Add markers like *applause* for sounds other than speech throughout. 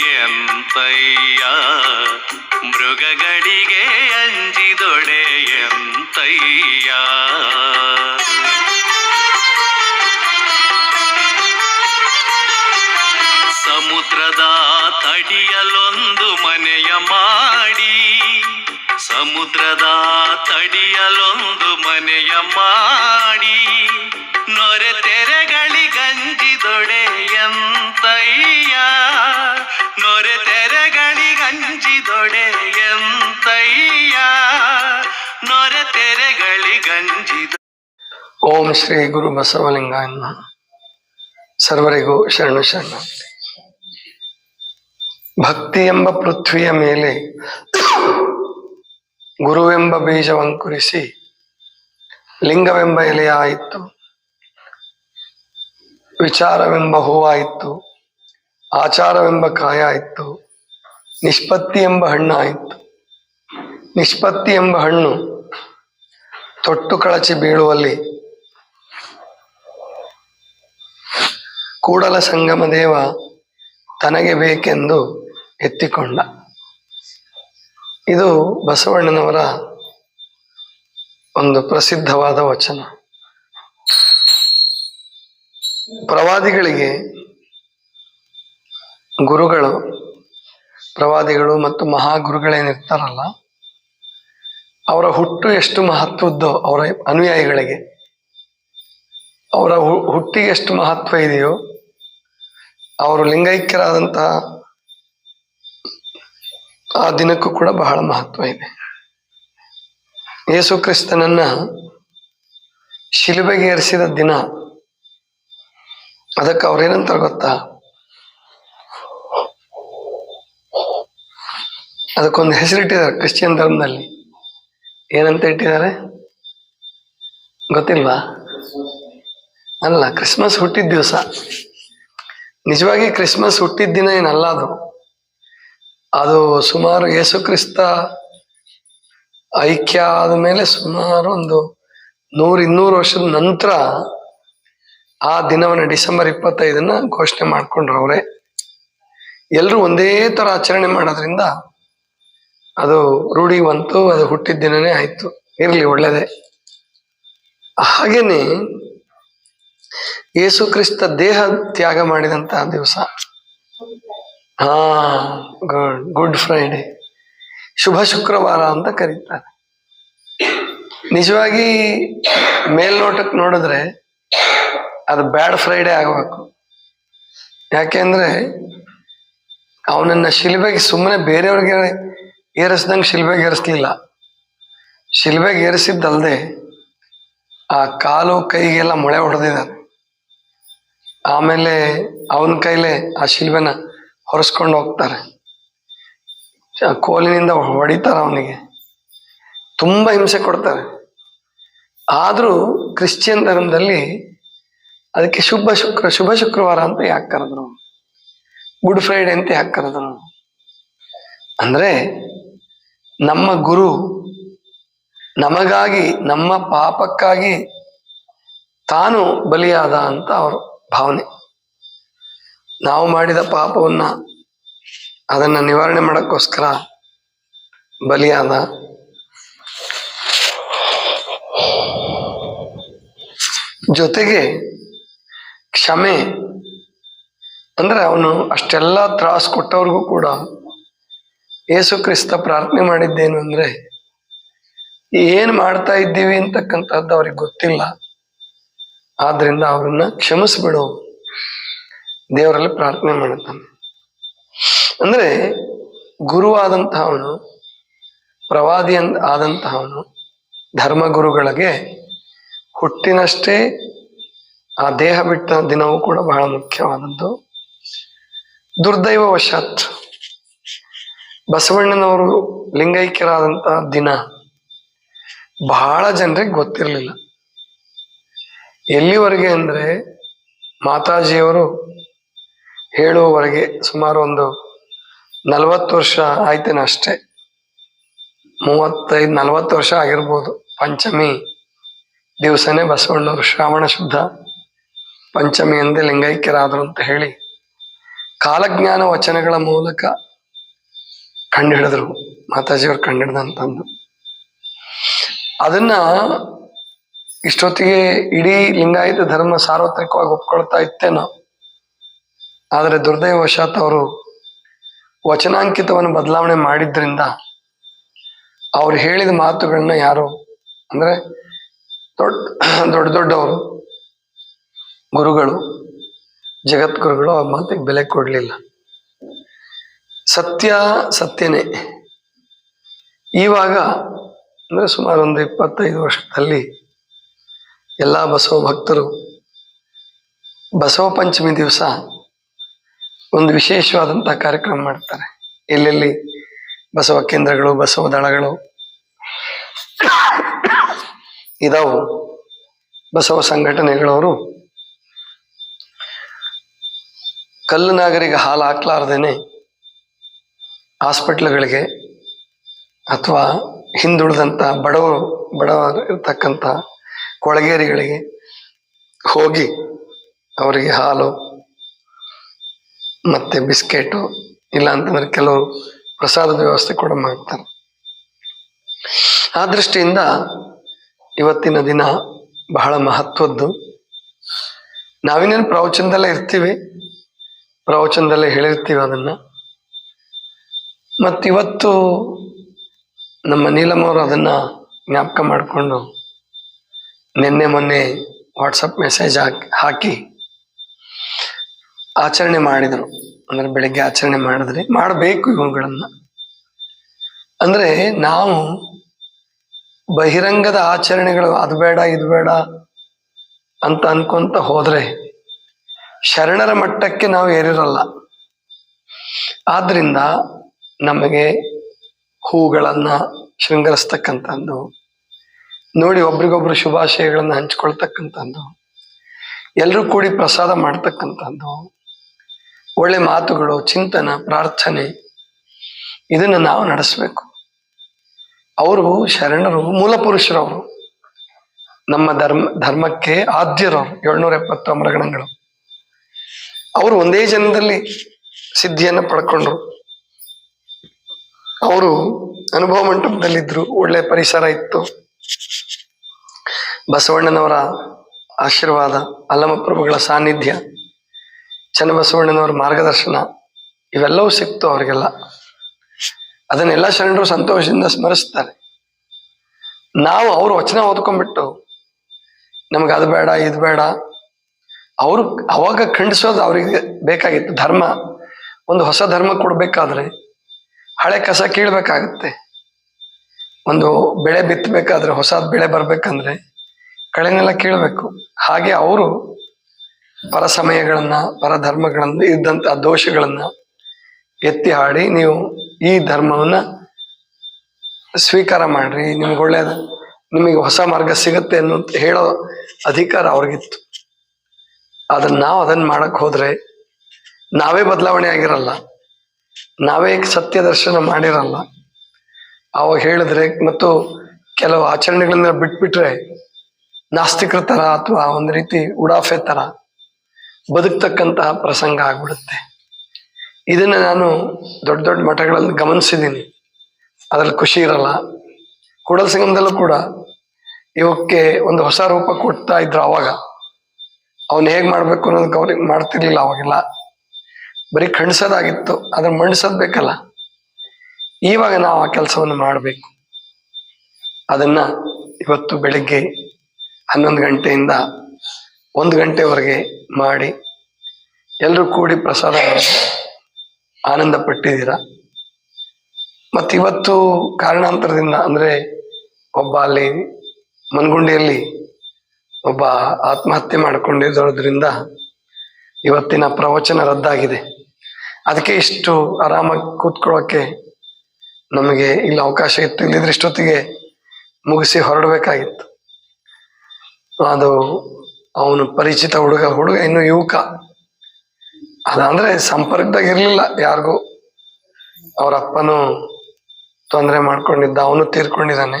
ಎಂತಯ್ಯ? ಮೃಗಗಳಿಗೆ ಅಂಜಿದೊಡೆ ಎಂತಯ್ಯ? ಸಮುದ್ರದ ತಡಿಯಲೊಂದು ಮನೆಯ ಮಾಡಿ ಸಮುದ್ರದ ತಡಿಯಲೊಂದು ಮನೆಯ ಮಾಡಿ ನೊರೆ ಓಂ ಶ್ರೀ ಗುರು ಬಸವಲಿಂಗ. ಸರ್ವರಿಗೂ ಶರಣು ಶರಣ ಭಕ್ತಿ ಎಂಬ ಪೃಥ್ವಿಯ ಮೇಲೆ ಗುರುವೆಂಬ ಬೀಜವಂಕುರಿಸಿ ಲಿಂಗವೆಂಬ ಎಲೆಯಾಯಿತು ವಿಚಾರವೆಂಬ ಹೂವಾಯಿತು, ಆಚಾರವೆಂಬ ಕಾಯಾಯಿತು ನಿಷ್ಪತ್ತಿ ಎಂಬ ಹಣ್ಣಾಯಿತು ನಿಷ್ಪತ್ತಿ ಎಂಬ ಹಣ್ಣು ತೊಟ್ಟು ಕಳಚಿ ಬೀಳುವಲ್ಲಿ ಕೂಡಲ ಸಂಗಮ ದೇವ ತನಗೆ ಬೇಕೆಂದು ಎತ್ತಿಕೊಂಡ. ಇದು ಬಸವಣ್ಣನವರ ಒಂದು ಪ್ರಸಿದ್ಧವಾದ ವಚನ. ಪ್ರವಾದಿಗಳಿಗೆ ಗುರುಗಳು, ಪ್ರವಾದಿಗಳು ಮತ್ತು ಮಹಾಗುರುಗಳೇನಿರ್ತಾರಲ್ಲ ಅವರ ಹುಟ್ಟು ಎಷ್ಟು ಮಹತ್ವದ್ದೋ ಅವರ ಅನುಯಾಯಿಗಳಿಗೆ, ಅವರ ಹುಟ್ಟಿಗೆ ಎಷ್ಟು ಮಹತ್ವ ಇದೆಯೋ ಅವರು ಲಿಂಗೈಕ್ಯರಾದಂತಹ ಆ ದಿನಕ್ಕೂ ಕೂಡ ಬಹಳ ಮಹತ್ವ ಇದೆ. ಯೇಸು ಕ್ರಿಸ್ತನನ್ನ ಶಿಲುಬೆಗೆ ಏರಿಸಿದ ದಿನ, ಅದಕ್ಕೆ ಅವ್ರೇನಂತಾರೆ ಗೊತ್ತಾ? ಅದಕ್ಕೊಂದು ಹೆಸರಿಟ್ಟಿದ್ದಾರೆ ಕ್ರಿಶ್ಚಿಯನ್ ಧರ್ಮದಲ್ಲಿ. ಏನಂತ ಇಟ್ಟಿದ್ದಾರೆ? ಗೊತ್ತಿಲ್ವಾ? ಅಲ್ಲ, ಕ್ರಿಸ್ಮಸ್ ಹುಟ್ಟಿದ ದಿವಸ. ನಿಜವಾಗಿ ಕ್ರಿಸ್ಮಸ್ ಹುಟ್ಟಿದ ದಿನ ಏನಲ್ಲ ಅದು. ಅದು ಸುಮಾರು ಯೇಸು ಕ್ರಿಸ್ತ ಐಕ್ಯ ಆದ ಮೇಲೆ ಸುಮಾರು ಒಂದು ನೂರು ಇನ್ನೂರು ವರ್ಷದ ನಂತರ ಆ ದಿನವನ್ನು ಡಿಸೆಂಬರ್ ಇಪ್ಪತ್ತೈದನ್ನ ಘೋಷಣೆ ಮಾಡ್ಕೊಂಡ್ರು ಅವರೇ. ಎಲ್ಲರೂ ಒಂದೇ ತರ ಆಚರಣೆ ಮಾಡೋದ್ರಿಂದ ಅದು ರೂಢಿ ಬಂತು, ಅದು ಹುಟ್ಟಿದ ದಿನನೇ ಆಯ್ತು. ಇರಲಿ ಒಳ್ಳೇದೇ. ಹಾಗೇನೆ ಯೇಸು ಕ್ರಿಸ್ತ ದೇಹ ತ್ಯಾಗ ಮಾಡಿದಂತಹ ದಿವಸ. ಹಾ ಗುಡ್ ಗುಡ್ ಫ್ರೈಡೆ. ಶುಭ ಶುಕ್ರವಾರ ಅಂತ ಕರೀತಾರೆ. ನಿಜವಾಗಿ ಮೇಲ್ನೋಟಕ್ಕೆ ನೋಡಿದ್ರೆ ಅದು ಬ್ಯಾಡ್ ಫ್ರೈಡೆ ಆಗಬೇಕು. ಯಾಕೆಂದ್ರೆ ಅವನನ್ನ ಶಿಲ್ಬೆಗೆ ಸುಮ್ಮನೆ ಬೇರೆಯವ್ರಿಗೆ ಏರಿಸ್ದಂಗೆ ಶಿಲ್ಬೆಗೆ ಏರಿಸ್ಲಿಲ್ಲ. ಶಿಲ್ಬೆಗೆ ಏರಿಸಿದ್ದಲ್ದೆ ಆ ಕಾಲು ಕೈಗೆಲ್ಲ ಮೊಳೆ ಹೊಡೆದಿದ್ದಾರೆ ಆಮೇಲೆ ಅವನ ಕೈಲೇ ಆ ಶಿಲ್ಬೆನ ಹೊರಸ್ಕೊಂಡು ಹೋಗ್ತಾರೆ. ಕೋಲಿನಿಂದ ಹೊಡಿತಾರೆ ಅವನಿಗೆ. ತುಂಬಾ ಹಿಂಸೆ ಕೊಡ್ತಾರೆ. ಆದರೂ ಕ್ರಿಶ್ಚಿಯನ್ ಧರ್ಮದಲ್ಲಿ ಅದಕ್ಕೆ ಶುಭ ಶುಕ್ರ, ಶುಭ ಶುಕ್ರವಾರ ಅಂತ ಯಾಕೆ ಕರೆದ್ರು ಗುಡ್ ಫ್ರೈಡೆ ಅಂತ ಯಾಕೆ ಕರೆದ್ರು ಅಂದ್ರೆ ನಮ್ಮ ಗುರು ನಮಗಾಗಿ, ನಮ್ಮ ಪಾಪಕ್ಕಾಗಿ ತಾನು ಬಲಿಯಾದ ಅಂತ ಅವರು. ಭಾವನೆ. ನಾವು ಮಾಡಿದ ಪಾಪವನ್ನ ಅದನ್ನ ನಿವಾರಣೆ ಮಾಡಕ್ಕೋಸ್ಕರ ಬಲಿಯಾದ ಜೊತೆಗೆ ಕ್ಷಮೆ ಅಂದ್ರೆ ಅವನು ಅಷ್ಟೆಲ್ಲ ತ್ರಾಸ್ ಕೊಟ್ಟವ್ರಿಗೂ ಕೂಡ ಯೇಸು ಕ್ರಿಸ್ತ ಪ್ರಾರ್ಥನೆ ಮಾಡಿದ್ದೇನು ಅಂದ್ರೆ ಏನ್ ಮಾಡ್ತಾ ಇದ್ದೀವಿ ಅಂತಕ್ಕಂಥದ್ದು ಅವ್ರಿಗೆ ಗೊತ್ತಿಲ್ಲ. ಆದ್ರಿಂದ ಅವ್ರನ್ನ ಕ್ಷಮಿಸ್ಬಿಡು. ದೇವರಲ್ಲಿ ಪ್ರಾರ್ಥನೆ ಮಾಡುತ್ತಾನೆ. ಅಂದ್ರೆ ಗುರುವಾದಂತಹವನು, ಪ್ರವಾದಿ ಆದಂತಹವನು, ಧರ್ಮಗುರುಗಳಿಗೆ ಹುಟ್ಟಿನಷ್ಟೇ ಆ ದೇಹ ಬಿಟ್ಟ ದಿನವೂ ಕೂಡ ಬಹಳ ಮುಖ್ಯವಾದದ್ದು. ದುರ್ದೈವವಶಾತ್ ಬಸವಣ್ಣನವರು ಲಿಂಗೈಕ್ಯರಾದಂತಹ ದಿನ ಬಹಳ ಜನರಿಗೆ ಗೊತ್ತಿರಲಿಲ್ಲ. ಎಲ್ಲಿವರೆಗೆ ಅಂದರೆ ಮಾತಾಜಿಯವರು ಹೇಳುವವರೆಗೆ ಸುಮಾರು ಒಂದು ನಲವತ್ತು ವರ್ಷ ಆಯ್ತೇನೆ ಅಷ್ಟೇ. ಮೂವತ್ತೈದು, ನಲವತ್ತು ವರ್ಷ ಆಗಿರ್ಬೋದು. ಪಂಚಮಿ ದಿವಸನೇ ಬಸವಣ್ಣವರು ಶ್ರಾವಣ ಶುದ್ಧ. ಪಂಚಮಿ ಎಂದೇ ಲಿಂಗೈಕ್ಯರಾದರು ಅಂತ ಹೇಳಿ ಕಾಲಜ್ಞಾನ ವಚನಗಳ ಮೂಲಕ ಕಂಡುಹಿಡಿದ್ರು ಮಾತಾಜಿಯವರು ಕಂಡುಹಿಡ್ದಂತಂದು ಅದನ್ನ ಇಷ್ಟೊತ್ತಿಗೆ ಇಡೀ ಲಿಂಗಾಯತ ಧರ್ಮ ಸಾರ್ವತ್ರಿಕವಾಗಿ ಒಪ್ಕೊಳ್ತಾ ಇತ್ತೇನೋ, ಆದರೆ ದುರ್ದೈವಶಾತ್ ಅವರು ವಚನಾಂಕಿತವನ್ನು ಬದಲಾವಣೆ ಮಾಡಿದ್ರಿಂದ ಅವ್ರು ಹೇಳಿದ ಮಾತುಗಳನ್ನ ಯಾರು ಅಂದ್ರೆ ದೊಡ್ಡ *clears throat* ದೊಡ್ಡ ದೊಡ್ಡವರು, ಗುರುಗಳು, ಜಗದ್ಗುರುಗಳು ಆ ಮಾತಿಗೆ ಬೆಲೆ ಕೊಡಲಿಲ್ಲ. ಸತ್ಯ ಸತ್ಯನೇ. ಇವಾಗ ಅಂದ್ರೆ ಸುಮಾರು ಒಂದು ಇಪ್ಪತ್ತೈದು ವರ್ಷದಲ್ಲಿ ಎಲ್ಲ ಬಸವ ಭಕ್ತರು ಬಸವ ಪಂಚಮಿ ದಿವಸ ಒಂದು ವಿಶೇಷವಾದಂತಹ ಕಾರ್ಯಕ್ರಮ ಮಾಡ್ತಾರೆ. ಎಲ್ಲೆಲ್ಲಿ ಬಸವ ಕೇಂದ್ರಗಳು, ಬಸವ ದಳಗಳು ಇದಾವು. ಬಸವ ಸಂಘಟನೆಗಳವರು ಕಲ್ಲು ನಾಗರಿಗೆ ಹಾಲು ಹಾಕ್ಲಾರ್ದೇನೆ ಹಾಸ್ಪಿಟ್ಲ್ಗಳಿಗೆ ಅಥವಾ ಹಿಂದುಳಿದಂಥ ಬಡವರು ಬಡವ ಇರ್ತಕ್ಕಂಥ ಕೊಳಗೇರಿಗಳಿಗೆ ಹೋಗಿ ಅವರಿಗೆ ಹಾಲು ಮತ್ತೆ ಬಿಸ್ಕೆಟು ಇಲ್ಲ ಅಂತಂದ್ರೆ ಕೆಲವರು ಪ್ರಸಾದದ ವ್ಯವಸ್ಥೆ ಕೂಡ ಮಾಡ್ತಾರೆ. ಆ ದೃಷ್ಟಿಯಿಂದ ಇವತ್ತಿನ ದಿನ ಬಹಳ ಮಹತ್ವದ್ದು. ನಾವಿನ್ನೇನು ಪ್ರವಚನದಲ್ಲೇ ಇರ್ತೀವಿ, ಪ್ರವಚನದಲ್ಲೇ ಹೇಳಿರ್ತೀವಿ ಅದನ್ನ. ಮತ್ತಿವತ್ತು ನಮ್ಮ ನೀಲಮ್ಮವರು ಅದನ್ನು ಜ್ಞಾಪಕ ಮಾಡಿಕೊಂಡು ನಿನ್ನೆ ಮೊನ್ನೆ ವಾಟ್ಸಪ್ ಮೆಸೇಜ್ ಹಾಕಿ ಆಚರಣೆ ಮಾಡಿದರು. ಅಂದ್ರೆ ಬೆಳಗ್ಗೆ ಆಚರಣೆ ಮಾಡಿದ್ರೆ ಮಾಡಬೇಕು ಇವುಗಳನ್ನು. ಅಂದ್ರೆ ನಾವು ಬಹಿರಂಗದ ಆಚರಣೆಗಳು ಅದು ಬೇಡ, ಇದು ಬೇಡ ಅಂತ ಅನ್ಕೊಂತ ಹೋದರೆ ಶರಣರ ಮಟ್ಟಕ್ಕೆ ನಾವು ಏರಿರಲ್ಲ. ಆದ್ದರಿಂದ ನಮಗೆ ಹೂಗಳನ್ನ ಶೃಂಗರಿಸ್ತಕ್ಕಂಥದ್ದು ನೋಡಿ ಒಬ್ರಿಗೊಬ್ರು ಶುಭಾಶಯಗಳನ್ನ ಹಂಚ್ಕೊಳ್ತಕ್ಕಂಥದ್ದು ಎಲ್ಲರೂ ಕೂಡಿ ಪ್ರಸಾದ ಮಾಡ್ತಕ್ಕಂಥದ್ದು, ಒಳ್ಳೆ ಮಾತುಗಳು, ಚಿಂತನ, ಪ್ರಾರ್ಥನೆ, ಇದನ್ನ ನಾವು ನಡೆಸಬೇಕು. ಅವರು ಶರಣರು ಮೂಲ ಪುರುಷರವರು ನಮ್ಮ ಧರ್ಮ, ಧರ್ಮಕ್ಕೆ ಆದ್ಯರವರು ಏಳ್ನೂರ ಎಪ್ಪತ್ತು ಮರಗಣಗಳು. ಅವರು ಒಂದೇ ಜನದಲ್ಲಿ ಸಿದ್ಧಿಯನ್ನು ಪಡ್ಕೊಂಡ್ರು. ಅವರು ಅನುಭವ ಮಂಟಪದಲ್ಲಿದ್ರು, ಒಳ್ಳೆ ಪರಿಸರ ಇತ್ತು. ಬಸವಣ್ಣನವರ ಆಶೀರ್ವಾದ, ಅಲ್ಲಮಪ್ರಭುಗಳ ಸಾನ್ನಿಧ್ಯ, ಚನ್ನಬಸವಣ್ಣನವರ ಮಾರ್ಗದರ್ಶನ, ಇವೆಲ್ಲವೂ ಸಿಕ್ತು ಅವರಿಗೆಲ್ಲ. ಅದನ್ನೆಲ್ಲ ಶರಣರು ಸಂತೋಷದಿಂದ ಸ್ಮರಿಸ್ತಾರೆ. ನಾವು ಅವ್ರ ವಚನ ಓದ್ಕೊಂಡ್ಬಿಟ್ಟು, ನಮ್ಗೆ ಅದು ಬೇಡ, ಇದು ಬೇಡ, ಅವರು ಅವಾಗ ಖಂಡಿಸೋದು ಅವರಿಗೆ ಬೇಕಾಗಿತ್ತು ಧರ್ಮ. ಒಂದು ಹೊಸ ಧರ್ಮ ಕೊಡಬೇಕಾದ್ರೆ ಹಳೆ ಕಸ ಕೀಳ್ಬೇಕಾಗತ್ತೆ. ಒಂದು ಬೆಳೆ ಬಿತ್ತಬೇಕಾದ್ರೆ ಹೊಸ ಬೆಳೆ ಬರ್ಬೇಕಂದ್ರೆ ಕಳೆನೆಲ್ಲ ಕೇಳಬೇಕು. ಹಾಗೆ ಅವರು ಪರ ಸಮಯಗಳನ್ನ, ಪರ ಧರ್ಮಗಳನ್ನ, ಇದ್ದಂತ ದೋಷಗಳನ್ನ ಎತ್ತಿ ಹಾಡಿ ನೀವು ಈ ಧರ್ಮವನ್ನ ಸ್ವೀಕಾರ ಮಾಡ್ರಿ. ನಿಮ್ಗೆ ಒಳ್ಳೆಯದು ನಿಮಗೆ ಹೊಸ ಮಾರ್ಗ ಸಿಗುತ್ತೆ ಅನ್ನೋ ಹೇಳೋ ಅಧಿಕಾರ ಅವ್ರಿಗಿತ್ತು. ಆದ್ರೆ ನಾವು ಅದನ್ನ ಮಾಡಕ್ ಹೋದ್ರೆ ನಾವೇ ಬದಲಾವಣೆ ಆಗಿರಲ್ಲ. ನಾವೇ ಸತ್ಯ ದರ್ಶನ ಮಾಡಿರಲ್ಲ. ಅವಾಗ ಹೇಳಿದ್ರೆ ಮತ್ತು ಕೆಲವು ಆಚರಣೆಗಳನ್ನ ಬಿಟ್ಬಿಟ್ರೆ ನಾಸ್ತಿಕರ ತರ ಅಥವಾ ಒಂದು ರೀತಿ ಉಡಾಫೆ ತರ ಬದುಕ್ತಕ್ಕಂತಹ ಪ್ರಸಂಗ ಆಗ್ಬಿಡುತ್ತೆ. ಇದನ್ನ ನಾನು ದೊಡ್ಡ ದೊಡ್ಡ ಮಠಗಳಲ್ಲಿ ಗಮನಿಸಿದ್ದೀನಿ. ಅದ್ರಲ್ಲಿ ಖುಷಿ ಇರಲ್ಲ. ಕೂಡಲ ಸಂಗಮದಲ್ಲೂ ಕೂಡ ಇವಕ್ಕೆ ಒಂದು ಹೊಸ ರೂಪ ಕೊಡ್ತಾ ಇದ್ರು ಅವಾಗ. ಅವನ್ ಹೇಗೆ ಮಾಡಬೇಕು ಅನ್ನೋದು ಗೌರಿ ಮಾಡ್ತಿರ್ಲಿಲ್ಲ ಅವಾಗೆಲ್ಲ. ಬರೀ ಖಂಡಿಸೋದಾಗಿತ್ತು ಅದನ್ನ ಮಂಡಿಸೋದ್ ಬೇಕಲ್ಲ. ಇವಾಗ ನಾವು ಆ ಕೆಲಸವನ್ನು ಮಾಡಬೇಕು. ಅದನ್ನ ಇವತ್ತು ಬೆಳಿಗ್ಗೆ ಹನ್ನೊಂದು ಗಂಟೆಯಿಂದ ಒಂದು ಗಂಟೆವರೆಗೆ ಮಾಡಿ ಎಲ್ಲರೂ ಕೂಡಿ ಪ್ರಸಾದ ಆನಂದ ಪಟ್ಟಿದ್ದೀರ ಮತ್ತು ಇವತ್ತು ಕಾರಣಾಂತರದಿಂದ ಅಂದರೆ ಒಬ್ಬ ಅಲ್ಲಿ ಮನ್ಗುಂಡಿಯಲ್ಲಿ ಒಬ್ಬ ಆತ್ಮಹತ್ಯೆ ಮಾಡಿಕೊಂಡಿರೋದ್ರಿಂದ ಇವತ್ತಿನ ಪ್ರವಚನ ರದ್ದಾಗಿದೆ. ಅದಕ್ಕೆ ಇಷ್ಟು ಆರಾಮಾಗಿ ಕೂತ್ಕೊಳ್ಳೋಕೆ ನಮಗೆ ಇಲ್ಲಿ ಅವಕಾಶ ಇತ್ತು. ಇಲ್ಲಿದ್ರೆ ಇಷ್ಟೊತ್ತಿಗೆ ಮುಗಿಸಿ ಹೊರಡಬೇಕಾಗಿತ್ತು. ಅದು ಅವನು ಪರಿಚಿತ ಹುಡುಗ ಹುಡುಗ ಇನ್ನು ಯುವಕ. ಅದಂದ್ರೆ ಸಂಪರ್ಕದಾಗ ಇರಲಿಲ್ಲ ಯಾರಿಗೂ. ಅವ್ರ ಅಪ್ಪನು ತೊಂದರೆ ಮಾಡ್ಕೊಂಡಿದ್ದ, ಅವನು ತೀರ್ಕೊಂಡಿದ್ದಾನೆ.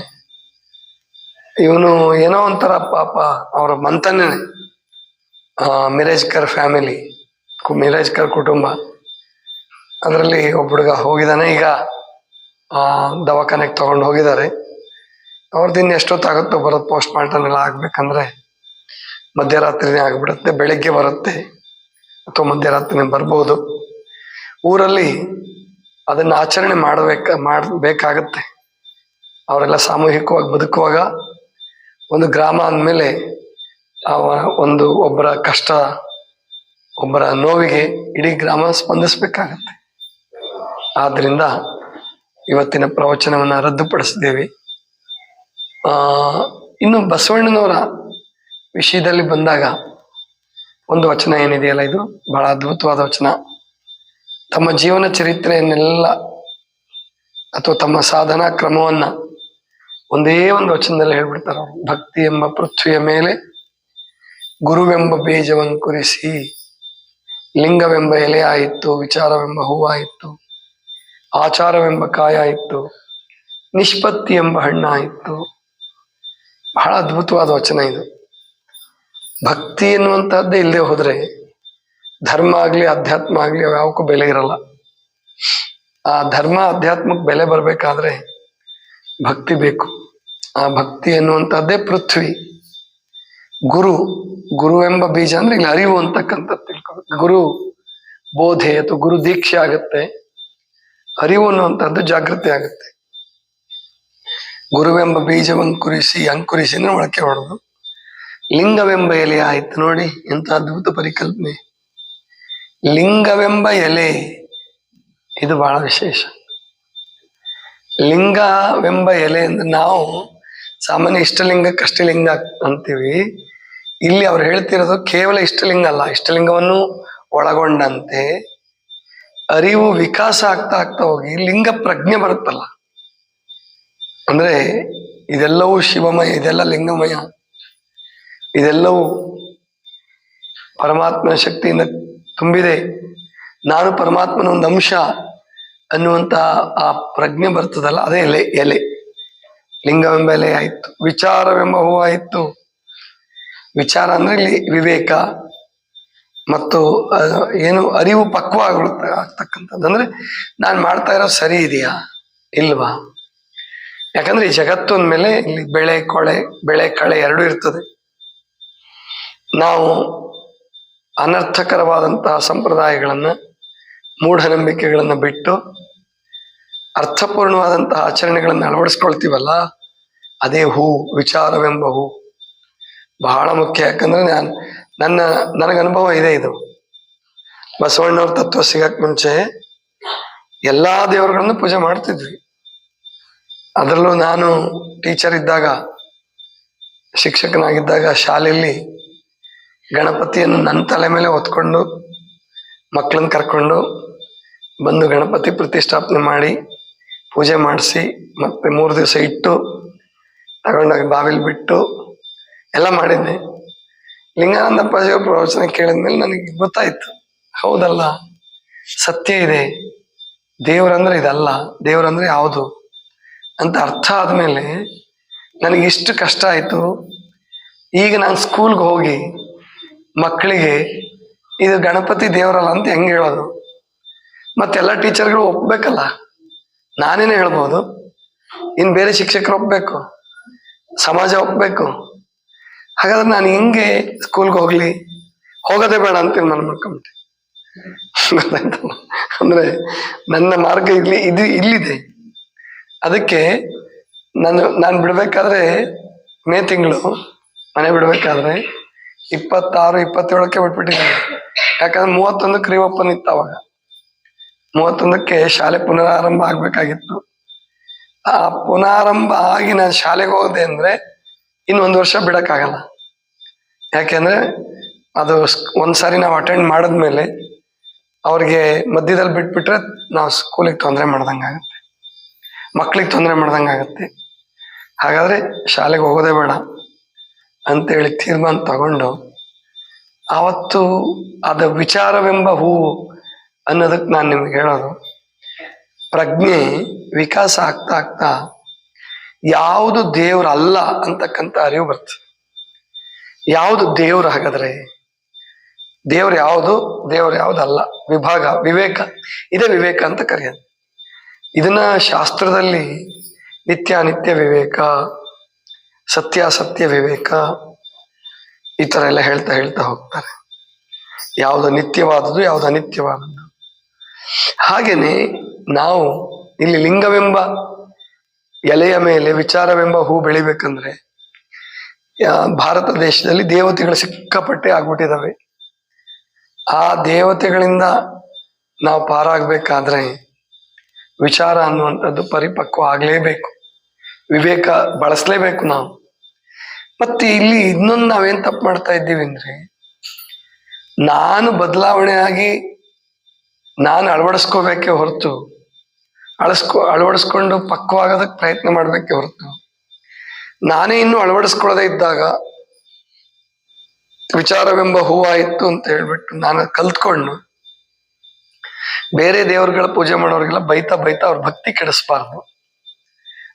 ಇವನು ಏನೋ ಒಂಥರ ಪಾಪ ಅವರ ಮಂತನೇ ಮಿರೇಜ್ಕರ್ ಫ್ಯಾಮಿಲಿ ಮಿರೇಜ್ಕರ್ ಕುಟುಂಬ. ಅದರಲ್ಲಿ ಒಬ್ಬ ಹುಡುಗ ಹೋಗಿದ್ದಾನೆ. ಈಗ ಆ, ದವಾಖಾನೆಗೆ ತಗೊಂಡು ಹೋಗಿದ್ದಾರೆ. ಅವ್ರದ್ದು ಇನ್ನು ಎಷ್ಟೊತ್ತಾಗುತ್ತೋ ಬರೋದು ಪೋಸ್ಟ್ ಮಾರ್ಟಮ್ ಎಲ್ಲ ಆಗ್ಬೇಕಂದ್ರೆ ಮಧ್ಯರಾತ್ರಿನೇ ಆಗ್ಬಿಡುತ್ತೆ ಬೆಳಿಗ್ಗೆ ಬರುತ್ತೆ ಅಥವಾ ಮಧ್ಯರಾತ್ರಿನೇ ಬರ್ಬೋದು. ಊರಲ್ಲಿ ಅದನ್ನ ಆಚರಣೆ ಮಾಡಬೇಕ ಮಾಡಬೇಕಾಗತ್ತೆ. ಅವರೆಲ್ಲ ಸಾಮೂಹಿಕವಾಗಿ ಬದುಕುವಾಗ ಒಂದು ಗ್ರಾಮ ಅಂದಮೇಲೆ ಒಂದು ಒಬ್ಬರ ಕಷ್ಟ ಒಬ್ಬರ ನೋವಿಗೆ ಇಡೀ ಗ್ರಾಮ ಸ್ಪಂದಿಸ್ಬೇಕಾಗತ್ತೆ. ಆದ್ರಿಂದ ಇವತ್ತಿನ ಪ್ರವಚನವನ್ನ ರದ್ದುಪಡಿಸಿದ್ದೇವೆ. ಆ, ಇನ್ನು ಬಸವಣ್ಣನವರ ವಿಷಯದಲ್ಲಿ ಬಂದಾಗ ಒಂದು ವಚನ ಏನಿದೆಯಲ್ಲ ಇದು? ಬಹಳ ಅದ್ಭುತವಾದ ವಚನ. ತಮ್ಮ ಜೀವನ ಚರಿತ್ರೆಯನ್ನೆಲ್ಲ ಅಥವಾ ತಮ್ಮ ಸಾಧನಾ ಕ್ರಮವನ್ನ ಒಂದೇ ಒಂದು ವಚನದಲ್ಲಿ ಹೇಳ್ಬಿಡ್ತಾರೆ ಭಕ್ತಿ ಎಂಬ ಪೃಥ್ವಿಯ ಮೇಲೆ ಗುರುವೆಂಬ ಬೀಜವನ್ನು ಕುರಿಸಿ, ಲಿಂಗವೆಂಬ ಎಲೆ ಆಯಿತು ವಿಚಾರವೆಂಬ ಹೂವಾಯಿತು ಆಚಾರವೆಂಬ ಕಾಯ ಇತ್ತು ನಿಷ್ಪತ್ತಿ ಎಂಬ ಹಣ್ಣಾಯಿತು. ಬಹಳ ಅದ್ಭುತವಾದ ವಚನ ಇದು. ಭಕ್ತಿ ಎನ್ನುವಂತಹದ್ದೇ ಇಲ್ಲದೆ ಹೋದ್ರೆ ಧರ್ಮ ಆಗ್ಲಿ, ಅಧ್ಯಾತ್ಮ ಆಗ್ಲಿ ಯಾವಕ್ಕೂ ಬೆಲೆ ಇರಲ್ಲ. ಆ ಧರ್ಮ, ಅಧ್ಯಾತ್ಮಕ್ಕೆ ಬೆಲೆ ಬರಬೇಕಾದ್ರೆ ಭಕ್ತಿ ಬೇಕು. ಆ ಭಕ್ತಿ ಎನ್ನುವಂತಹದ್ದೇ ಪೃಥ್ವಿ. ಗುರು ಗುರು ಎಂಬ ಬೀಜ ಅಂದ್ರೆ ಇಲ್ಲಿ ಅರಿವು ಅಂತಕ್ಕಂಥದ್ದು ತಿಳ್ಕೊಬೇಕು. ಗುರು ಬೋಧೆ ಅಥವಾ ಗುರು ದೀಕ್ಷೆ ಆಗುತ್ತೆ. ಅರಿವು ಅನ್ನುವಂಥದ್ದು ಜಾಗೃತಿ ಆಗುತ್ತೆ. ಗುರುವೆಂಬ ಬೀಜವನ್ನು ಕುರಿಸಿ, ಅಂಕುರಿಸಿ ಅಂದ್ರೆ ಮೊಳಕೆ ಹೊಡೆದು. ಲಿಂಗವೆಂಬ ಎಲೆ ಆಯ್ತು ನೋಡಿ, ಎಂತ ಅದ್ಭುತ ಪರಿಕಲ್ಪನೆ. ಲಿಂಗವೆಂಬ ಎಲೆ, ಇದು ಬಹಳ ವಿಶೇಷ. ಲಿಂಗವೆಂಬ ಎಲೆ ಅಂದ್ರೆ ನಾವು ಸಾಮಾನ್ಯ ಇಷ್ಟಲಿಂಗ, ಕಷ್ಟಲಿಂಗ ಅಂತೀವಿ. ಇಲ್ಲಿ ಅವ್ರು ಹೇಳ್ತಿರೋದು ಕೇವಲ ಇಷ್ಟಲಿಂಗ ಅಲ್ಲ ಇಷ್ಟಲಿಂಗವನ್ನು ಒಳಗೊಂಡಂತೆ. ಅರಿವು ವಿಕಾಸ ಆಗ್ತಾ ಆಗ್ತಾ ಹೋಗಿ ಲಿಂಗ ಪ್ರಜ್ಞೆ ಬರುತ್ತಲ್ಲ. ಅಂದ್ರೆ ಇದೆಲ್ಲವೂ ಶಿವಮಯ, ಇದೆಲ್ಲ ಲಿಂಗಮಯ. ಇದೆಲ್ಲವೂ ಪರಮಾತ್ಮನ ಶಕ್ತಿಯಿಂದ ತುಂಬಿದೆ. ನಾನು ಪರಮಾತ್ಮನ ಒಂದು ಅಂಶ ಅನ್ನುವಂತ ಆ ಪ್ರಜ್ಞೆ ಬರ್ತದಲ್ಲ, ಅದೇ ಎಲೆ ಎಲೆ. ಲಿಂಗವೆಂಬ ಎಲೆ ಆಯ್ತು, ವಿಚಾರವೆಂಬ ಹೂ ಆಯ್ತು. ವಿಚಾರ ಅಂದ್ರೆ ಇಲ್ಲಿ ವಿವೇಕ. ಮತ್ತು ಏನು ಅರಿವು ಪಕ್ವ ಆಗ್ತಕ್ಕಂಥದ್ದು. ಅಂದ್ರೆ ನಾನು ಮಾಡ್ತಾ ಇರೋ ಸರಿ ಇದೆಯಾ? ಇಲ್ವಾ? ಯಾಕಂದ್ರೆ ಈ ಜಗತ್ತು ಅಂದ್ಮೇಲೆ ಇಲ್ಲಿ ಬೆಳೆ, ಕೊಳೆ, ಬೆಳೆ, ಕಳೆ ಎರಡೂ ಇರ್ತದೆ. ನಾವು ಅನರ್ಥಕರವಾದಂತಹ ಸಂಪ್ರದಾಯಗಳನ್ನು, ಮೂಢನಂಬಿಕೆಗಳನ್ನು ಬಿಟ್ಟು ಅರ್ಥಪೂರ್ಣವಾದಂತಹ ಆಚರಣೆಗಳನ್ನ ಅಳವಡಿಸ್ಕೊಳ್ತೀವಲ್ಲ, ಅದೇ ಹೂ, ವಿಚಾರವೆಂಬ ಹೂ. ಬಹಳ ಮುಖ್ಯ. ಯಾಕಂದ್ರೆ ನಾನು ನನ್ನ, ನನಗೆ ಅನುಭವ ಇದೆ ಇದು. ಬಸವಣ್ಣವ್ರ ತತ್ವ ಸಿಗಕ್ ಮುಂಚೆ ಎಲ್ಲಾ ದೇವರುಗಳನ್ನು ಪೂಜೆ ಮಾಡ್ತಿದ್ವಿ. ಅದರಲ್ಲೂ ನಾನು ಟೀಚರ್ ಇದ್ದಾಗ, ಶಿಕ್ಷಕನಾಗಿದ್ದಾಗ ಶಾಲೆಯಲ್ಲಿ ಗಣಪತಿಯನ್ನು ನನ್ನ ತಲೆ ಮೇಲೆ ಹೊತ್ಕೊಂಡು, ಮಕ್ಕಳನ್ನ ಕರ್ಕೊಂಡು ಬಂದು ಗಣಪತಿ ಪ್ರತಿಷ್ಠಾಪನೆ ಮಾಡಿ ಪೂಜೆ ಮಾಡಿಸಿ, ಮತ್ತೆ ಮೂರು ದಿವಸ ಇಟ್ಟು ತಗೊಂಡಾಗ ಬಾವಿಲಿ ಬಿಟ್ಟು ಎಲ್ಲ ಮಾಡಿದ್ದೆ ಲಿಂಗಾನಂದ ಅಪ್ಪಾಜಿಯವ್ರ ಪ್ರವಚನ ಕೇಳಿದ್ಮೇಲೆ ನನಗೆ ಗೊತ್ತಾಯ್ತು. ಹೌದಲ್ಲ? ಸತ್ಯ ಇದೆ. ದೇವರಂದ್ರೆ ಇದಲ್ಲ. ದೇವರಂದ್ರೆ ಯಾವುದು? ಅಂತ ಅರ್ಥ ಆದ್ಮೇಲೆ ನನಗೆ ಇಷ್ಟು ಕಷ್ಟ ಆಯಿತು. ಈಗ ನಾನು ಸ್ಕೂಲ್ಗೆ ಹೋಗಿ ಮಕ್ಕಳಿಗೆ ಇದು ಗಣಪತಿ ದೇವರಲ್ಲ ಅಂತ ಹೆಂಗೆ ಹೇಳೋದು? ಮತ್ತೆಲ್ಲ ಟೀಚರ್ಗಳು ಒಪ್ಬೇಕಲ್ಲ? ನಾನೇನು ಹೇಳ್ಬೋದು? ಇನ್ನು ಬೇರೆ ಶಿಕ್ಷಕರು ಒಪ್ಬೇಕು? ಸಮಾಜ ಒಪ್ಬೇಕು? ಹಾಗಾದ್ರೆ ನಾನು ಹೆಂಗೆ ಸ್ಕೂಲ್ಗೆ ಹೋಗ್ಲಿ? ಹೋಗೋದೇ ಬೇಡ ಅಂತ ನಾನು ಮಾಡ್ಕೊಂಬಿಟ್ಟೆ? ಅಂದ್ರೆ ನನ್ನ ಮಾರ್ಗ ಇಲ್ಲಿ ಇದು ಇಲ್ಲಿದೆ. ಅದಕ್ಕೆ ನಾನು ನಾನು ಬಿಡ್ಬೇಕಾದ್ರೆ ಮೇ ತಿಂಗಳು, ಮನೆ ಬಿಡ್ಬೇಕಾದ್ರೆ ಇಪ್ಪತ್ತಾರು, ಇಪ್ಪತ್ತೇಳಕ್ಕೆ ಬಿಟ್ಬಿಟ್ಟಿದ್ದೀನಿ. ಯಾಕಂದ್ರೆ ಮೂವತ್ತೊಂದಕ್ಕೆ ರೀಓಪನ್ ಇತ್ತು ಅವಾಗ. ಮೂವತ್ತೊಂದಕ್ಕೆ ಶಾಲೆ ಪುನರಾರಂಭ ಆಗ್ಬೇಕಾಗಿತ್ತು. ಆ ಪುನಾರಂಭ ಆಗಿ ನಾನು ಶಾಲೆಗೆ ಹೋದೆ ಅಂದ್ರೆ ಇನ್ನು ಒಂದು ವರ್ಷ ಬಿಡಕ್ಕಾಗಲ್ಲ. ಯಾಕೆಂದ್ರೆ ಅದು ಒಂದ್ಸಾರಿ ನಾವು ಅಟೆಂಡ್ ಮಾಡಿದ್ಮೇಲೆ ಅವ್ರಿಗೆ ಮಧ್ಯದಲ್ಲಿ ಬಿಟ್ಬಿಟ್ರೆ ನಾವು ಸ್ಕೂಲಿಗೆ ತೊಂದರೆ ಮಾಡ್ದಂಗಾಗತ್ತೆ ಮಕ್ಳಿಗೆ ತೊಂದರೆ ಮಾಡ್ದಂಗಾಗತ್ತೆ ಹಾಗಾದ್ರೆ ಶಾಲೆಗೆ ಹೋಗೋದೇ ಬೇಡ ಅಂತೇಳಿ ತೀರ್ಮಾನ ತಗೊಂಡು ಆವತ್ತು ಅದ ವಿಚಾರವೆಂಬ ಹೂವು ಅನ್ನೋದಕ್ಕೆ ನಾನು ನಿಮ್ಗೆ ಹೇಳೋದು. ಪ್ರಜ್ಞೆ ವಿಕಾಸ ಆಗ್ತಾ ಆಗ್ತಾ ಯಾವುದು ದೇವ್ರಲ್ಲ ಅಂತಕ್ಕಂಥ ಅರಿವು ಬರ್ತದೆ ಯಾವುದು ದೇವ್ರು ಹಾಗಾದ್ರೆ? ದೇವ್ರು ಯಾವುದು? ದೇವ್ರು ಯಾವುದಲ್ಲ? ವಿಭಾಗ, ವಿವೇಕ. ಇದೇ ವಿವೇಕ ಅಂತ ಕರೆಯೋದು. ಇದನ್ನ ಶಾಸ್ತ್ರದಲ್ಲಿ ನಿತ್ಯ ನಿತ್ಯ ವಿವೇಕ ಸತ್ಯಾಸತ್ಯ ವಿವೇಕ ಈ ಥರ ಎಲ್ಲ ಹೇಳ್ತಾ ಹೇಳ್ತಾ ಹೋಗ್ತಾರೆ. ಯಾವುದು ನಿತ್ಯವಾದದ್ದು, ಯಾವುದು ಅನಿತ್ಯವಾದದ್ದು. ಹಾಗೆಯೇ ನಾವು ಇಲ್ಲಿ ಲಿಂಗವೆಂಬ ಎಲೆಯ ಮೇಲೆ ವಿಚಾರವೆಂಬ ಹೂ ಬೆಳಿಬೇಕಂದ್ರೆ ಭಾರತ ದೇಶದಲ್ಲಿ ದೇವತೆಗಳು ಸಿಕ್ಕಾಪಟ್ಟೆ ಆಗ್ಬಿಟ್ಟಿದಾವೆ. ಆ ದೇವತೆಗಳಿಂದ ನಾವು ಪಾರಾಗಬೇಕಾದ್ರೆ ವಿಚಾರ ಅನ್ನುವಂಥದ್ದು ಪರಿಪಕ್ವ ಆಗಲೇಬೇಕು. ವಿವೇಕ ಬಳಸಲೇಬೇಕು ನಾವು. ಮತ್ತೆ ಇಲ್ಲಿ ಇನ್ನೊಂದು ನಾವೇನ್ ತಪ್ಪು ಮಾಡ್ತಾ ಇದ್ದೀವಿ ಅಂದ್ರೆ, ನಾನು ಬದಲಾವಣೆ ಆಗಿ ನಾನು ಅಳವಡಿಸ್ಕೋಬೇಕೆ ಹೊರತು ಅಳಸ್ಕೊ, ಅಳವಡಿಸ್ಕೊಂಡು ಪಕ್ವಾಗೋದಕ್ಕೆ ಪ್ರಯತ್ನ ಮಾಡ್ಬೇಕೆ ಹೊರತು. ನಾನೇ ಇನ್ನೂ ಅಳವಡಿಸ್ಕೊಳ್ಳದೆ ಇದ್ದಾಗ ವಿಚಾರವೆಂಬ ಹೂವಾಯಿತು ಅಂತ ಹೇಳ್ಬಿಟ್ಟು ನಾನು ಕಲ್ತ್ಕೊಂಡು ಬೇರೆ ದೇವರುಗಳ ಪೂಜೆ ಮಾಡೋರಿಗೆಲ್ಲ ಬೈತಾ ಬೈತಾ ಅವ್ರ ಭಕ್ತಿ ಕೆಡಿಸ್ಬಾರ್ದು.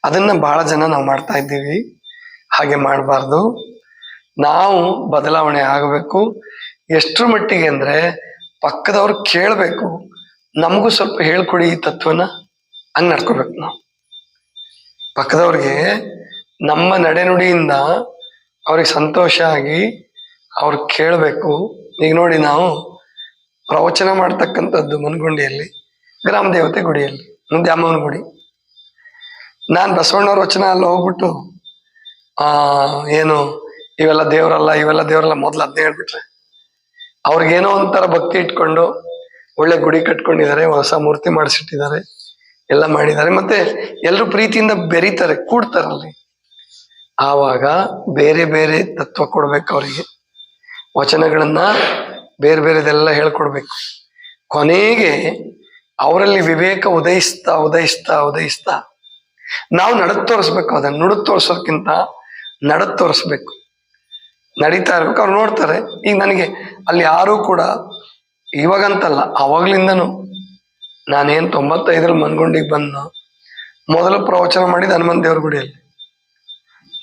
ಅದನ್ನ ಬಹಳ ಜನ ನಾವು ಮಾಡ್ತಾ ಇದ್ದೀವಿ. ಹಾಗೆ ಮಾಡಬಾರ್ದು. ನಾವು ಬದಲಾವಣೆ ಆಗಬೇಕು. ಎಷ್ಟರ ಮಟ್ಟಿಗೆ ಅಂದ್ರೆ ಪಕ್ಕದವ್ರು ಕೇಳಬೇಕು. ನಮಗೂ ಸ್ವಲ್ಪ ಹೇಳ್ಕೊಡಿ ಈ ತತ್ವನ. ಹಂಗ್ ನಡ್ಕೋಬೇಕು ನಾವು. ಪಕ್ಕದವ್ರಿಗೆ ನಮ್ಮ ನಡೆನುಡಿಯಿಂದ ಅವ್ರಿಗೆ ಸಂತೋಷ ಆಗಿ ಅವ್ರು ಕೇಳಬೇಕು. ಈಗ ನೋಡಿ ನಾವು ಪ್ರವಚನ ಮಾಡ್ತಕ್ಕಂಥದ್ದು ಮನಗುಂಡಿಯಲ್ಲಿ, ಗ್ರಾಮ ದೇವತೆ ಗುಡಿಯಲ್ಲಿ ಅಮ್ಮನ ಗುಡಿ. ನಾನು ಬಸವಣ್ಣವ್ರ ವಚನ ಅಲ್ಲಿ ಹೋಗ್ಬಿಟ್ಟು, ಆ, ಏನು, ಇವೆಲ್ಲ ದೇವರಲ್ಲ ಇವೆಲ್ಲ ದೇವರಲ್ಲ, ಮೊದ್ಲು ಅದನ್ನೇ ಹೇಳ್ಬಿಟ್ರೆ. ಅವ್ರಿಗೇನೋ ಒಂಥರ ಭಕ್ತಿ ಇಟ್ಕೊಂಡು ಒಳ್ಳೆ ಗುಡಿ ಕಟ್ಕೊಂಡಿದ್ದಾರೆ, ಹೊಸ ಮೂರ್ತಿ ಮಾಡಿಸಿಟ್ಟಿದ್ದಾರೆ. ಎಲ್ಲ ಮಾಡಿದ್ದಾರೆ. ಮತ್ತೆ ಎಲ್ಲರೂ ಪ್ರೀತಿಯಿಂದ ಬೆರೀತಾರೆ, ಕೂಡ್ತಾರಲ್ಲಿ. ಆವಾಗ ಬೇರೆ ಬೇರೆ ತತ್ವ ಕೊಡ್ಬೇಕು ಅವರಿಗೆ. ವಚನಗಳನ್ನ ಬೇರೆ ಬೇರೆದೆಲ್ಲ ಹೇಳ್ಕೊಡ್ಬೇಕು. ಕೊನೆಗೆ ಅವರಲ್ಲಿ ವಿವೇಕ ಉದಯಿಸ್ತಾ ಉದಯಿಸ್ತಾ ಉದಯಿಸ್ತಾ ನಾವು ನಡತ್ ತೋರಿಸ್ಬೇಕು, ಅದನ್ನ ನುಡತ್ ತೋರಿಸೋಕ್ಕಿಂತ ನಡತ್ ತೋರಿಸ್ಬೇಕು. ನಡೀತಾ ಇರ್ಬೇಕು. ಅವ್ರು ನೋಡ್ತಾರೆ. ಈಗ ನನಗೆ ಅಲ್ಲಿ ಯಾರೂ ಕೂಡ ಇವಾಗಂತಲ್ಲ, ಅವಾಗ್ಲಿಂದನು ನಾನೇನ್ ತೊಂಬತ್ತೈದರಲ್ಲಿ ಮನ್ಗೊಂಡಿಗೆ ಬಂದು ಮೊದಲು ಪ್ರವಚನ ಮಾಡಿದ ಹನುಮಂತ ದೇವ್ರ ಗುಡಿಯಲ್ಲಿ.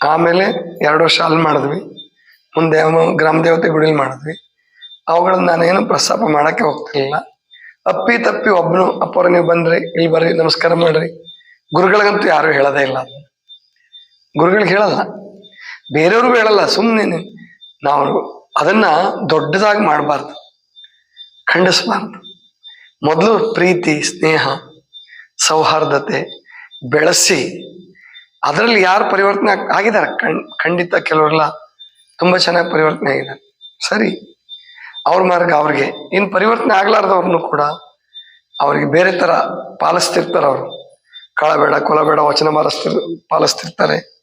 ಆಮೇಲೆ ಎರಡು ವರ್ಷ ಅಲ್ಲಿ ಮಾಡಿದ್ವಿ. ಮುಂದೆ ಗ್ರಾಮ ದೇವತೆ ಗುಡಿಯಲ್ಲಿ ಮಾಡಿದ್ವಿ. ಅವುಗಳನ್ನ ನಾನೇನು ಪ್ರಸ್ತಾಪ ಮಾಡಕ್ಕೆ ಹೋಗ್ತಿರ್ಲಿಲ್ಲ. ಅಪ್ಪಿ ತಪ್ಪಿ ಒಬ್ನು ಅಪ್ಪರ ನೀವು ಬಂದ್ರಿ, ಇಲ್ಲಿ ಬರ್ರಿ, ನಮಸ್ಕಾರ ಮಾಡ್ರಿ. ಗುರುಗಳಿಗಂತೂ ಯಾರು ಹೇಳೋದೇ ಇಲ್ಲ. ಗುರುಗಳಿಗೆ ಹೇಳಲ್ಲ. ಬೇರೆಯವ್ರಿಗೂ ಹೇಳಲ್ಲ ಸುಮ್ಮನೆ ನಾವು ಅದನ್ನ ದೊಡ್ಡದಾಗಿ ಮಾಡಬಾರ್ದು. ಖಂಡಿಸಬಾರ್ದು. ಮೊದಲು ಪ್ರೀತಿ, ಸ್ನೇಹ, ಸೌಹಾರ್ದತೆ, ಬೆಳೆಸಿ. ಅದರಲ್ಲಿ ಯಾರು ಪರಿವರ್ತನೆ ಆಗಿದ್ದಾರೆ? ಖಂಡ್, ಖಂಡಿತ ಕೆಲವರೆಲ್ಲ ತುಂಬಾ ಚೆನ್ನಾಗಿ ಪರಿವರ್ತನೆ ಆಗಿದ್ದಾರೆ. ಸರಿ. ಅವ್ರ ಮಾರ್ಗ ಅವ್ರಿಗೆ. ಇನ್ನು ಪರಿವರ್ತನೆ ಆಗ್ಲಾರ್ದವ್ರನ್ನು ಕೂಡ ಅವ್ರಿಗೆ ಬೇರೆ ತರ ಪಾಲಿಸ್ತಿರ್ತಾರೆ ಅವರು. ಕಳಬೇಡ, ಕೊಲಬೇಡ, ವಚನ ಮಾರಿಸ್ತಿರ್ ಪಾಲಿಸ್ತಿರ್ತಾರೆ.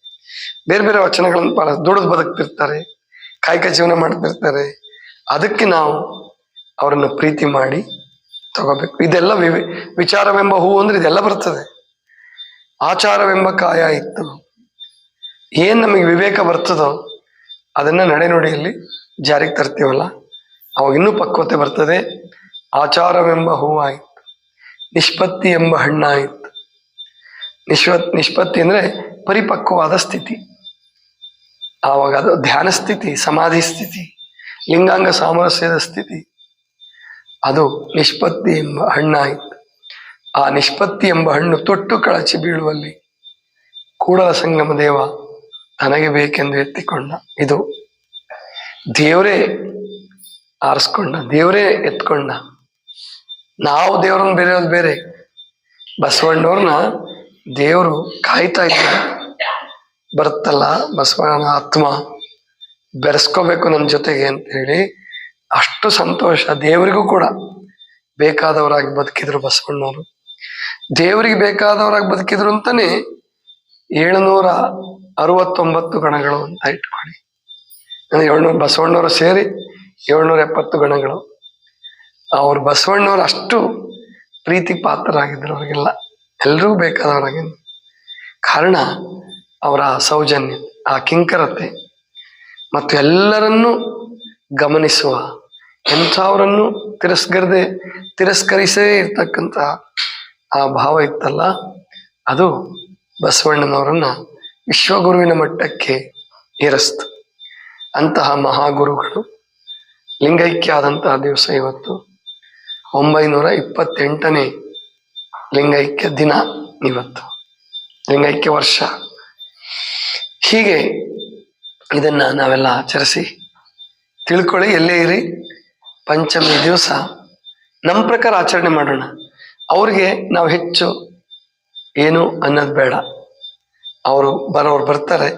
ಬೇರೆ ಬೇರೆ ವಚನಗಳನ್ನು ಪಾಲಿಸ್ ದುಡಿದು ಬದುಕ್ತಿರ್ತಾರೆ. ಕಾಯಕ ಜೀವನ ಮಾಡ್ತಿರ್ತಾರೆ. ಅದಕ್ಕೆ ನಾವು ಅವರನ್ನು ಪ್ರೀತಿ ಮಾಡಿ ತಗೋಬೇಕು. ಇದೆಲ್ಲ ವಿಚಾರವೆಂಬ ಹೂವು ಅಂದ್ರೆ ಇದೆಲ್ಲ ಬರ್ತದೆ. ಆಚಾರವೆಂಬ ಕಾಯ ಇತ್ತು. ಏನ್ ನಮಗೆ ವಿವೇಕ ಬರ್ತದೋ ಅದನ್ನ ನಡೆನುಡಿಯಲ್ಲಿ ಜಾರಿಗೆ ತರ್ತೀವಲ್ಲ, ಅವಾಗ ಇನ್ನೂ ಪಕ್ವತೆ ಬರ್ತದೆ. ಆಚಾರವೆಂಬ ಹೂವಾಯಿತು ನಿಷ್ಪತ್ತಿ ಎಂಬ ಹಣ್ಣಾಯಿತು ನಿಶ್ವ ನಿಷ್ಪತ್ತಿ ಅಂದ್ರೆ ಪರಿಪಕ್ವವಾದ ಸ್ಥಿತಿ. ಆವಾಗ ಅದು ಧ್ಯಾನ ಸ್ಥಿತಿ, ಸಮಾಧಿ ಸ್ಥಿತಿ, ಲಿಂಗಾಂಗ ಸಾಮರಸ್ಯದ ಸ್ಥಿತಿ. ಅದು ನಿಷ್ಪತ್ತಿ ಎಂಬ ಹಣ್ಣಾಯಿತು. ಆ ನಿಷ್ಪತ್ತಿ ಎಂಬ ಹಣ್ಣು ತೊಟ್ಟು ಕಳಚಿ ಬೀಳುವಲ್ಲಿ ಕೂಡಲ ಸಂಗಮ ದೇವ ನನಗೆ ಬೇಕೆಂದು ಎತ್ತಿಕೊಂಡ. ಇದು ದೇವರೇ ಆರಿಸ್ಕೊಂಡ, ದೇವರೇ ಎತ್ಕೊಂಡ. ನಾವು ದೇವ್ರನ್ನ ಬೇರೆಯವ್ರು ಬೇರೆ. ಬಸವಣ್ಣವ್ರನ್ನ ದೇವರು ಕಾಯ್ತಾ ಇದ್ದ. ಬರುತ್ತಲ್ಲ ಬಸವಣ್ಣನ ಆತ್ಮ, ಬೆರೆಸ್ಕೋಬೇಕು ನನ್ನ ಜೊತೆಗೆ ಅಂತ ಹೇಳಿ ಅಷ್ಟು ಸಂತೋಷ. ದೇವರಿಗೂ ಕೂಡ ಬೇಕಾದವರಾಗಿ ಬದುಕಿದ್ರು ಬಸವಣ್ಣವರು. ದೇವರಿಗೆ ಬೇಕಾದವರಾಗಿ ಬದುಕಿದ್ರು ಅಂತಾನೆ ಏಳುನೂರ ಅರವತ್ತೊಂಬತ್ತು ಗಣಗಳು ಅಂತ ಇಟ್ಕೊಳ್ಳಿ. ಅಂದ್ರೆ ಏಳ್ನೂರು ಬಸವಣ್ಣವರು ಸೇರಿ ಏಳ್ನೂರ ಎಪ್ಪತ್ತು ಗಣಗಳು. ಅವ್ರು ಬಸವಣ್ಣವ್ರು ಅಷ್ಟು ಪ್ರೀತಿ ಪಾತ್ರರಾಗಿದ್ರು ಅವ್ರಿಗೆಲ್ಲ. ಎಲ್ರಿಗೂ ಬೇಕಾದವರಾಗಿ ಕಾರಣ ಅವರ ಸೌಜನ್ಯ, ಆ ಕಿಂಕರತೆ. ಮತ್ತು ಎಲ್ಲರನ್ನೂ ಗಮನಿಸುವ. ಎಂಥವರನ್ನು ತಿರಸ್ಕರದೆ ತಿರಸ್ಕರಿಸೇ ಇರ್ತಕ್ಕಂಥ ಆ ಭಾವ ಇತ್ತಲ್ಲ, ಅದು ಬಸವಣ್ಣನವರನ್ನ ವಿಶ್ವಗುರುವಿನ ಮಟ್ಟಕ್ಕೆ ಏರಿಸ್ತು. ಅಂತಹ ಮಹಾಗುರುಗಳು ಲಿಂಗೈಕ್ಯ ಆದಂತಹ ದಿವಸ ಇವತ್ತು ಒಂಬೈನೂರ ಇಪ್ಪತ್ತೆಂಟನೇ ಲಿಂಗೈಕ್ಯ ದಿನ ಇವತ್ತು, ಲಿಂಗೈಕ್ಯ ವರ್ಷ. ಹೀಗೆ ಇದನ್ನ ನಾವೆಲ್ಲ ಆಚರಿಸಿ ತಿಳ್ಕೊಳ್ಳಿ, ಎಲ್ಲೇ ಇರಿ. ಪಂಚಮಿ ದಿವಸ ನಮ್ಮ ಪ್ರಕಾರ ಆಚರಣೆ ಮಾಡೋಣ. ಅವ್ರಿಗೆ ನಾವು ಹೆಚ್ಚು ಏನು ಅನ್ನೋದು ಬೇಡ. ಅವರು ಬರೋರು ಬರ್ತಾರೆ.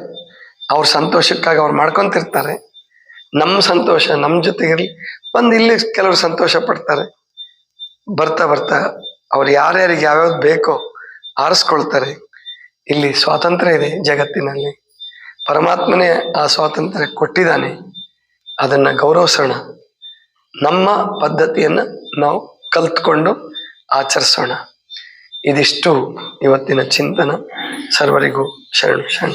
ಅವ್ರ ಸಂತೋಷಕ್ಕಾಗಿ ಅವ್ರು ಮಾಡ್ಕೊತಿರ್ತಾರೆ. ನಮ್ಮ ಸಂತೋಷ ನಮ್ಮ ಜೊತೆಗಿರಲಿ, ಬಂದು ಇಲ್ಲಿ ಕೆಲವರು ಸಂತೋಷ ಪಡ್ತಾರೆ. ಬರ್ತಾ ಬರ್ತಾ ಅವ್ರು ಯಾರ್ಯಾರಿಗೆ ಯಾವ್ಯಾವ್ದು ಬೇಕೋ ಆರಿಸ್ಕೊಳ್ತಾರೆ. ಇಲ್ಲಿ ಸ್ವಾತಂತ್ರ್ಯ ಇದೆ ಜಗತ್ತಿನಲ್ಲಿ. ಪರಮಾತ್ಮನೇ ಆ ಸ್ವಾತಂತ್ರ್ಯ ಕೊಟ್ಟಿದ್ದಾನೆ. ಅದನ್ನ ಗೌರವಿಸೋಣ. ನಮ್ಮ ಪದ್ಧತಿಯನ್ನ ನಾವು ಕಲ್ತ್ಕೊಂಡು ಆಚರಿಸೋಣ. ಇದಿಷ್ಟು ಇವತ್ತಿನ ಚಿಂತನ. ಸರ್ವರಿಗೂ ಶರಣು ಶರಣ.